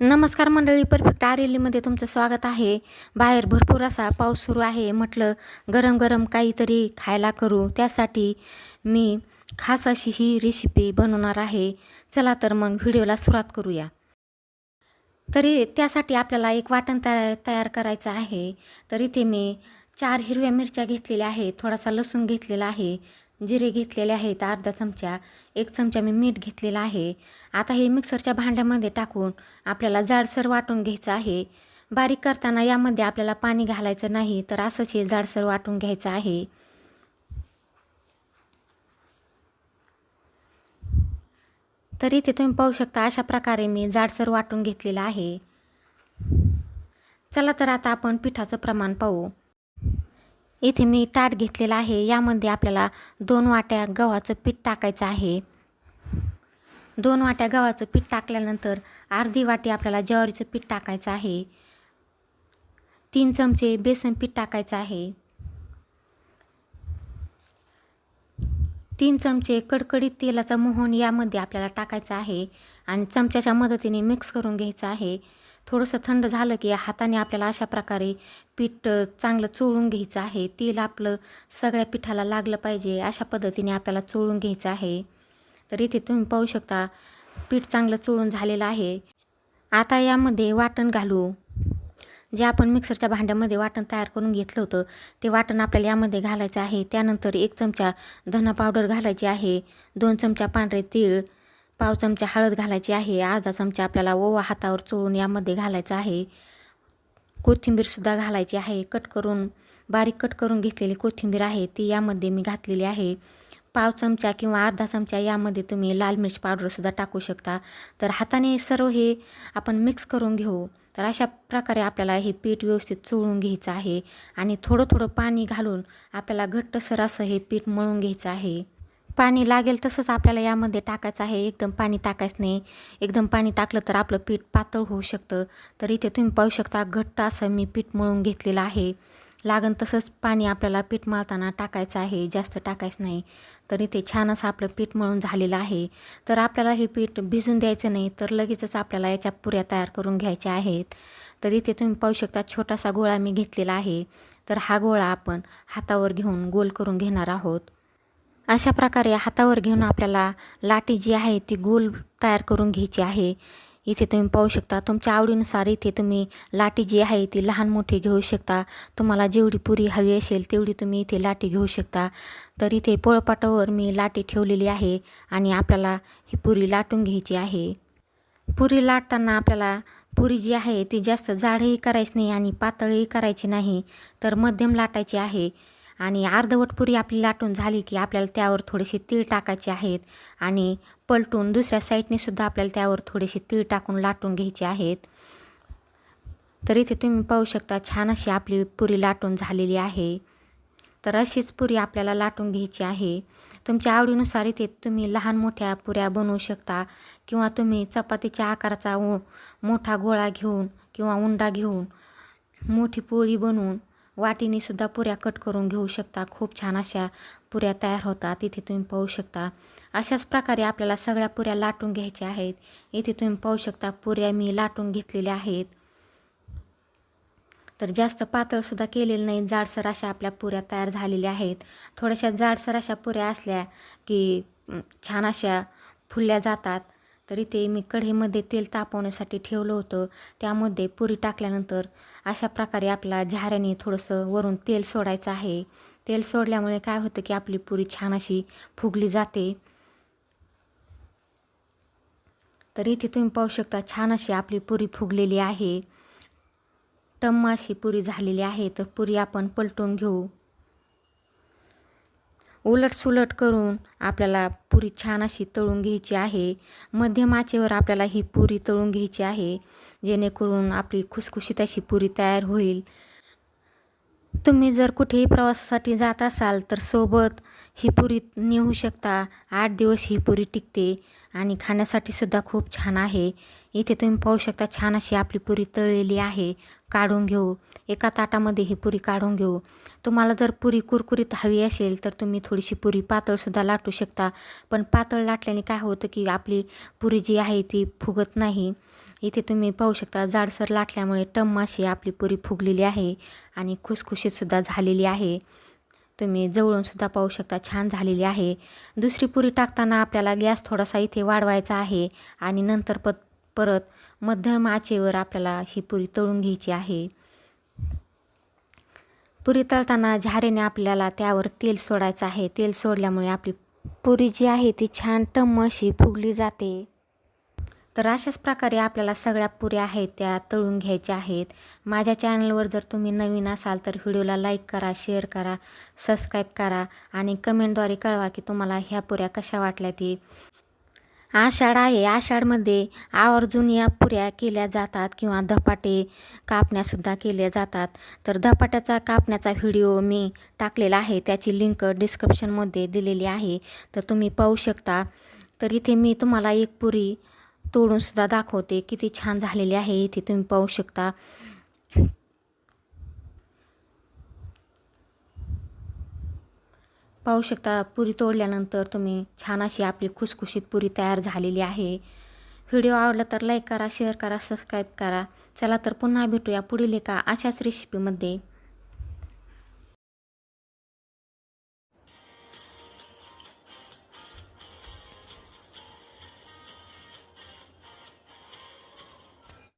नमस्कार मंडळी परफेक्ट आरेलीमध्ये तुमचं स्वागत आहे. बाहेर भरपूर असा पाऊस सुरू आहे. म्हटलं गरम गरम काहीतरी खायला करू. त्यासाठी मी खास अशी ही रेसिपी बनवणार आहे. चला तर मग व्हिडिओला सुरुवात करूया. तरी त्यासाठी आपल्याला एक वाटण तया तयार करायचं आहे. तर इथे मी चार हिरव्या मिरच्या घेतलेल्या आहेत. थोडासा लसूण घेतलेला आहे. जिरे घेतलेले आहेत अर्धा चमचा एक चमचा मी मीठ घेतलेला आहे. आता हे मिक्सरच्या भांड्यामध्ये टाकून आपल्याला जाडसर वाटून घ्यायचं आहे. बारीक करताना यामध्ये आपल्याला पाणी घालायचं नाही तर असंच हे जाडसर वाटून घ्यायचं आहे. तर इथे तुम्ही पाहू शकता अशा प्रकारे मी जाडसर वाटून घेतलेलं आहे. चला तर आता आपण पिठाचं प्रमाण पाहू. इथे मी ताट घेतलेला आहे. यामध्ये आपल्याला दोन वाट्या गव्हाचं पीठ टाकायचं आहे. दोन वाट्या गव्हाचं पीठ टाकल्यानंतर अर्धी वाटी आपल्याला ज्वारीचं पीठ टाकायचं आहे. तीन चमचे बेसन पीठ टाकायचं आहे. तीन चमचे कडकडीत तेलाचा मोहन यामध्ये आपल्याला टाकायचा आहे. आणि चमच्याच्या मदतीने मिक्स करून घ्यायचं आहे. थोडंसं थंड झालं की हाताने आपल्याला अशा प्रकारे पीठ चांगलं चोळून घ्यायचं आहे. तेल आपलं सगळ्या पिठाला लागलं पाहिजे अशा पद्धतीने आपल्याला चोळून घ्यायचं आहे. तर इथे तुम्ही पाहू शकता पीठ चांगलं चोळून झालेलं आहे. आता यामध्ये वाटण घालू. जे आपण मिक्सरच्या भांड्यामध्ये वाटण तयार करून घेतलं होतं ते वाटण आपल्याला यामध्ये घालायचं आहे. त्यानंतर एक चमचा धना पावडर घालायची आहे दोन चमचा पांढरे तीळ पाव चमचा हळद घालायची आहे अर्धा चमचा आपल्याला ओवा हातावर चोळून यामध्ये घालायचा आहे. कोथिंबीरसुद्धा घालायची आहे. कट करून बारीक कट करून घेतलेली कोथिंबीर आहे ती यामध्ये मी घातलेली आहे. पाव चमचा किंवा अर्धा चमचा यामध्ये तुम्ही लाल मिरची पावडरसुद्धा टाकू शकता. तर हाताने सर्व हे आपण मिक्स करून घेऊ. तर अशा प्रकारे आपल्याला हे पीठ व्यवस्थित चोळून घ्यायचं आहे आणि थोडं थोडं पाणी घालून आपल्याला घट्टसर असं हे पीठ मळून घ्यायचं आहे. पाणी लागेल तसंच आपल्याला यामध्ये टाकायचं आहे. एकदम पाणी टाकायचं नाही. एकदम पाणी टाकलं तर आपलं पीठ पातळ होऊ शकतं. तर इथे तुम्ही पाहू शकता घट्ट असं मी पीठ मळून घेतलेलं आहे. लागन तसंच पाणी आपल्याला पीठ मळताना टाकायचं आहे. जास्त टाकायचं नाही. तर इथे छान असं आपलं पीठ मळून झालेलं आहे. तर आपल्याला हे पीठ भिजून द्यायचं नाही तर लगेचच आपल्याला याच्या पुऱ्या तयार करून घ्यायच्या आहेत. तर इथे तुम्ही पाहू शकता छोटासा गोळा मी घेतलेला आहे. तर हा गोळा आपण हातावर घेऊन गोल करून घेणार आहोत. अशा प्रकारे हातावर घेऊन आपल्याला लाटी जी आहे ती गोल तयार करून घ्यायची आहे. इथे तुम्ही पाहू शकता तुमच्या आवडीनुसार इथे तुम्ही लाटी जी आहे ती लहान मोठी घेऊ शकता. तुम्हाला जेवढी पुरी हवी असेल तेवढी तुम्ही इथे लाटी घेऊ शकता. तर इथे पोळपाटावर मी लाटी ठेवलेली आहे आणि आपल्याला ही पुरी लाटून घ्यायची आहे. पुरी लाटताना आपल्याला पुरी जी आहे ती जास्त जाडही करायची नाही आणि पातळही करायची नाही तर मध्यम लाटायची आहे. आणि अर्धवट पुरी आपली लाटून झाली की आपल्याला त्यावर थोडेसे तीळ टाकायचे आहेत आणि पलटून दुसऱ्या साईडने सुद्धा आपल्याला त्यावर थोडेसे तीळ टाकून लाटून घ्यायचे आहेत. तर इथे तुम्ही पाहू शकता छान अशी आपली पुरी लाटून झालेली आहे. तर अशीच पुरी आपल्याला लाटून घ्यायची आहे. तुमच्या आवडीनुसार इथे तुम्ही लहान मोठ्या पुऱ्या बनवू शकता किंवा तुम्ही चपातीच्या आकाराचा मोठा गोळा घेऊन किंवा उंडा घेऊन मोठी पोळी बनवून वाटीने सुद्धा पुऱ्या कट करून घेऊ शकता. खूप छान अशा पुऱ्या तयार होतात. इथे तुम्ही पाहू शकता. अशाच प्रकारे आपल्याला सगळ्या पुऱ्या लाटून घ्यायच्या आहेत. इथे तुम्ही पाहू शकता पुऱ्या मी लाटून घेतलेल्या आहेत. तर जास्त पातळसुद्धा केलेलं नाही. जाडसर अशा आपल्या पुऱ्या तयार झालेल्या आहेत. थोड्याशा जाडसर अशा पुऱ्या असल्या की छान अशा फुलल्या जातात. तर इथे मी कढईमध्ये तेल तापवण्यासाठी ठेवलं होतं. त्यामध्ये पुरी टाकल्यानंतर अशा प्रकारे आपला झाऱ्याने थोडंसं वरून तेल सोडायचं आहे. तेल सोडल्यामुळे काय होतं की आपली पुरी छान अशी फुगली जाते. तर इथे तुम्ही पाहू शकता छान अशी आपली पुरी फुगलेली आहे. टम्मा अशी पुरी झालेली आहे. तर पुरी आपण पलटून घेऊ. उलटसुलट करून आपल्याला पुरी छान अशी तळून घ्यायची आहे. मध्यम आचेवर आपल्याला ही पुरी तळून घ्यायची आहे. जेणेकरून आपली खुसखुशीत अशी पुरी तयार होईल. तुम्ही जर कुठेही प्रवासासाठी जात असाल तर सोबत ही पुरी नेऊ शकता. आठ दिवस ही पुरी टिकते आणि खाण्यासाठी सुद्धा खूप छान आहे. इथे तुम्ही पाहू शकता छान अशी आपली पुरी तळलेली आहे. काढून घेऊ. एका ताटामध्ये ही पुरी काढून घेऊ. तुम्हाला जर पुरी कुरकुरीत हवी असेल तर तुम्ही थोडीशी पुरी पातळसुद्धा लाटू शकता. पण पातळ लाटल्याने काय होतं की आपली पुरी जी आहे ती फुगत नाही. इथे तुम्ही पाहू शकता जाडसर लाटल्यामुळे टम्माशी आपली पुरी फुगलेली आहे आणि खुसखुशीतसुद्धा झालेली आहे. तुम्ही जवळूनसुद्धा पाहू शकता छान झालेली आहे. दुसरी पुरी टाकताना आपल्याला गॅस थोडासा इथे वाढवायचा आहे आणि नंतर पत परत मध्यम आचेवर आपल्याला ही पुरी तळून घ्यायची आहे. पुरी तळताना झारेने आपल्याला त्यावर तेल सोडायचं आहे. तेल सोडल्यामुळे आपली पुरी जी आहे ती छान टम्म अशी फुगली जाते. तर अशाच प्रकारे आपल्याला सगळ्या पुऱ्या आहेत त्या तळून घ्यायच्या आहेत. माझ्या चॅनलवर जर तुम्ही नवीन असाल तर व्हिडिओला लाईक करा शेअर करा सबस्क्राईब करा आणि कमेंटद्वारे कळवा की तुम्हाला ह्या पुऱ्या कशा वाटल्या ती. आषाढ आहे. आषाढमध्ये आवर्जून या पुऱ्या केल्या जातात किंवा धपाटे कापण्यासुद्धा केल्या जातात. तर धपाट्याचा कापण्याचा व्हिडिओ मी टाकलेला आहे. त्याची लिंक डिस्क्रिप्शनमध्ये दिलेली आहे. तर तुम्ही पाहू शकता. तर इथे मी तुम्हाला एक पुरी तोडूनसुद्धा दाखवते. किती छान झालेली आहे इथे तुम्ही पाहू शकता. पाहू शकता पुरी तोडल्यानंतर तुम्ही छान अशी आपली खुसखुशीत पुरी तयार झालेली आहे. व्हिडिओ आवडला तर लाईक करा शेअर करा सबस्क्राईब करा. चला तर पुन्हा भेटूया पुढील एका अशाच रेसिपीमध्ये